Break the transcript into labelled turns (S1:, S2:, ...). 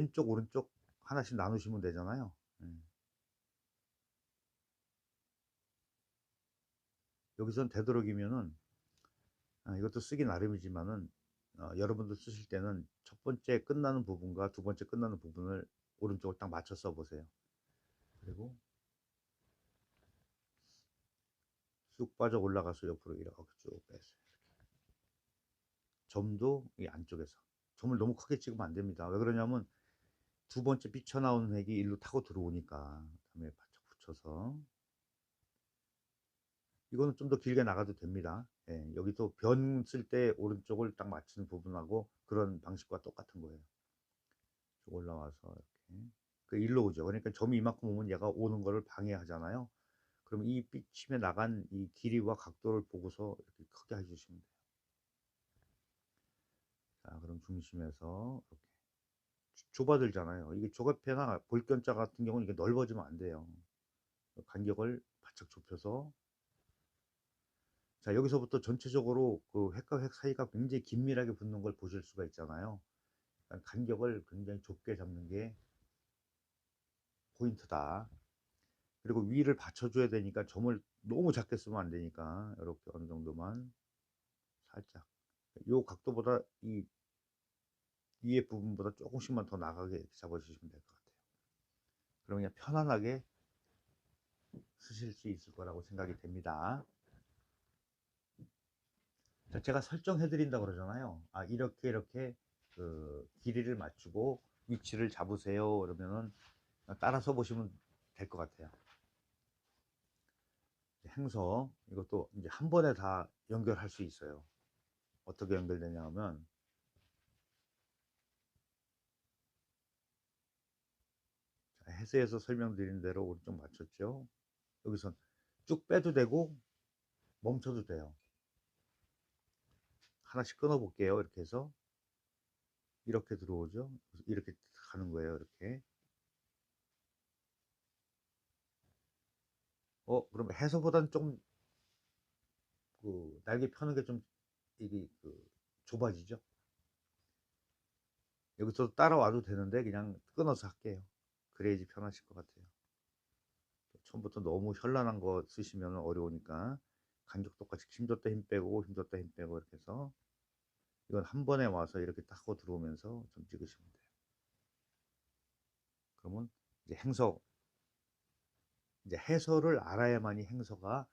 S1: 왼쪽 오른쪽 하나씩 나누시면 되잖아요. 음. 여기선 되도록이면은 아, 이것도 쓰기 나름이지만은 어, 여러분들 쓰실 때는 첫 번째 끝나는 부분과 두 번째 끝나는 부분을 오른쪽을 딱 맞춰 써 보세요. 그리고 쑥 빠져 올라가서 옆으로 이렇게 쭉 빼세요. 점도 이 안쪽에서 점을 너무 크게 찍으면 안 됩니다. 왜 그러냐면 두 번째 삐쳐나오는 핵이 일로 타고 들어오니까 다음에 바짝 붙여서 이거는 좀 더 길게 나가도 됩니다. 예, 여기도 변쓸 때 오른쪽을 딱 맞추는 부분하고 그런 방식과 똑같은 거예요. 쭉 올라와서 이렇게 그 일로 오죠. 그러니까 점이 이만큼 오면 얘가 오는 거를 방해하잖아요. 그럼 이 삐침에 나간 이 길이와 각도를 보고서 이렇게 크게 해주시면 돼요. 자, 그럼 중심에서 이렇게 좁- 좁아들잖아요. 이게 조각패나 볼견자 같은 경우는 이게 넓어지면 안 돼요. 간격을 바짝 좁혀서 자 여기서부터 전체적으로 그 획과 획 사이가 굉장히 긴밀하게 붙는 걸 보실 수가 있잖아요. 간격을 굉장히 좁게 잡는 게 포인트다. 그리고 위를 받쳐줘야 되니까 점을 너무 작게 쓰면 안 되니까 이렇게 어느 정도만 살짝 요 각도보다 이 위에 부분보다 조금씩만 더 나가게 잡아주시면 될 것 같아요. 그러면 그냥 편안하게 쓰실 수 있을 거라고 생각이 됩니다. 자, 제가 설정해 드린다 그러잖아요. 아, 이렇게 이렇게 그 길이를 맞추고 위치를 잡으세요. 그러면은 따라서 보시면 될 것 같아요. 행서 이것도 이제 한 번에 다 연결할 수 있어요. 어떻게 연결되냐 하면 자, 해세에서 설명드린 대로 오른쪽 맞췄죠. 여기선 쭉 빼도 되고 멈춰도 돼요. 하나씩 끊어 볼게요. 이렇게 해서 이렇게 들어오죠. 이렇게 가는 거예요. 이렇게. 어, 그럼 해서보단 좀, 그, 날개 펴는 게 좀, 이게, 그, 좁아지죠? 여기서 따라와도 되는데, 그냥 끊어서 할게요. 그래야지 편하실 것 같아요. 처음부터 너무 현란한 거 쓰시면 어려우니까, 간격 똑같이 힘줬다 힘 빼고, 힘줬다 힘 빼고, 이렇게 해서, 이건 한 번에 와서 이렇게 딱 하고 들어오면서 좀 찍으시면 돼요. 그러면 이제 행서, 이제 해설을 알아야만이 행서가